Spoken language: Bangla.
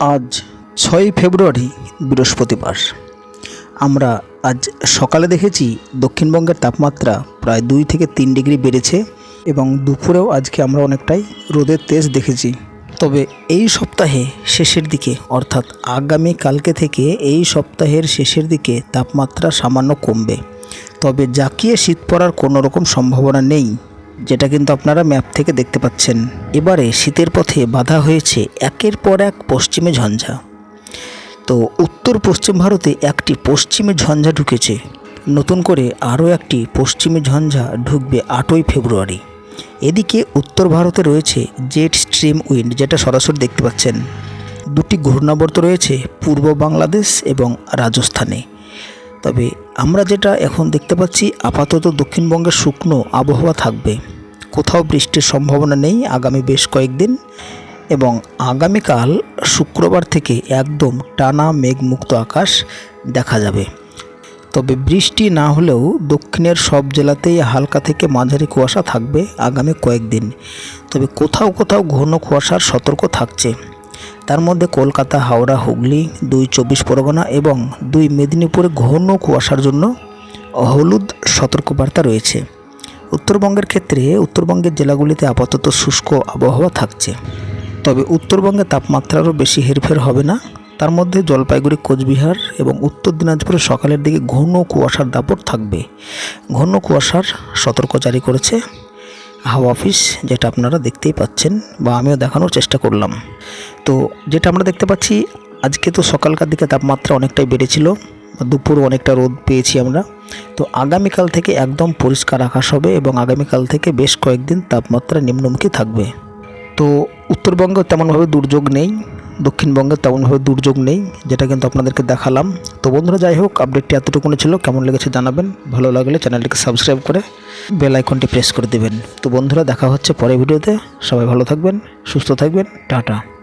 আজ ছয়ই ফেব্রুয়ারি, বৃহস্পতিবার। আমরা আজ সকালে দেখেছি দক্ষিণবঙ্গের তাপমাত্রা প্রায় দুই থেকে তিন ডিগ্রি বেড়েছে এবং দুপুরেও আজকে আমরা অনেকটাই রোদের তেজ দেখেছি। তবে এই সপ্তাহে শেষের দিকে, অর্থাৎ আগামী কালকে থেকে এই সপ্তাহের শেষের দিকে তাপমাত্রা সামান্য কমবে। তবে জাকিয়ে শীত পড়ার কোনো রকম সম্ভাবনা নেই। যেটা কিন্তু আপনারা ম্যাপ থেকে দেখতে পাচ্ছেন। এবারে শীতের পথে বাধা হয়েছে একের পর এক পশ্চিমে ঝঞ্ঝা। তো উত্তর পশ্চিম ভারতে একটি পশ্চিমে ঝঞ্ঝা ঢুকেছে। নতুন করে আরও একটি পশ্চিমে ঝঞ্ঝা ঢুকবে আটই ফেব্রুয়ারি। এদিকে উত্তর ভারতে রয়েছে জেট স্ট্রিম উইন্ড, যেটা সরাসরি দেখতে পাচ্ছেন। দুটি ঘূর্ণাবর্ত রয়েছে, পূর্ব বাংলাদেশ এবং রাজস্থানে। তবে আমরা যেটা এখন দেখতে পাচ্ছি, আপাতত দক্ষিণবঙ্গের শুকনো আবহাওয়া থাকবে। কোথাও বৃষ্টির সম্ভাবনা নেই আগামী বেশ কয়েকদিন এবং আগামীকাল শুক্রবার থেকে একদম টানা মেঘমুক্ত আকাশ দেখা যাবে। তবে বৃষ্টি না হলেও দক্ষিণের সব জেলাতেই হালকা থেকে মাঝারি কুয়াশা থাকবে আগামী কয়েকদিন। তবে কোথাও কোথাও ঘন কুয়াশার সতর্ক থাকছে। তার মধ্যে কলকাতা, হাওড়া, হুগলি, দুই চব্বিশ পরগনা এবং দুই মেদিনীপুরে ঘন কুয়াশার জন্য হলুদ সতর্কবার্তা রয়েছে। উত্তরবঙ্গের ক্ষেত্রে উত্তরবঙ্গের জেলাগুলিতে আপাতত শুষ্ক আবহাওয়া থাকছে। তবে উত্তরবঙ্গে তাপমাত্রারও বেশি হেরফের হবে না। তার মধ্যে জলপাইগুড়ি, কোচবিহার এবং উত্তর দিনাজপুরে সকালের দিকে ঘন কুয়াশার দাপট থাকবে। ঘন কুয়াশার সতর্ক জারি করেছে হাওয়া অফিস, যেটা আপনারা দেখতেই পাচ্ছেন বা আমিও দেখানোর চেষ্টা করলাম। তো যেটা আমরা দেখতে পাচ্ছি, আজকে তো সকালকার দিকে তাপমাত্রা অনেকটাই বেড়েছিল। দুপুর অনেকটা রোদ পেয়েছি আমরা। তো আগামীকাল থেকে একদম পরিষ্কার আকাশ হবে এবং আগামীকাল থেকে বেশ কয়েকদিন তাপমাত্রা নিম্নমুখী থাকবে। তো উত্তরবঙ্গে তেমনভাবে দুর্যোগ নেই, দক্ষিণবঙ্গে তেমনভাবে দুর্যোগ নেই, যেটা কিন্তু আপনাদেরকে দেখালাম। তো বন্ধুরা, যাই হোক আপডেটটি এতটুকুনি ছিল। কেমন লেগেছে জানাবেন। ভালো লাগলে চ্যানেলটিকে সাবস্ক্রাইব করে বেল আইকনটি প্রেস করে দেবেন। তো বন্ধুরা, দেখা হচ্ছে পরের ভিডিওতে সবাই ভালো থাকবেন, সুস্থ থাকবেন। টাটা।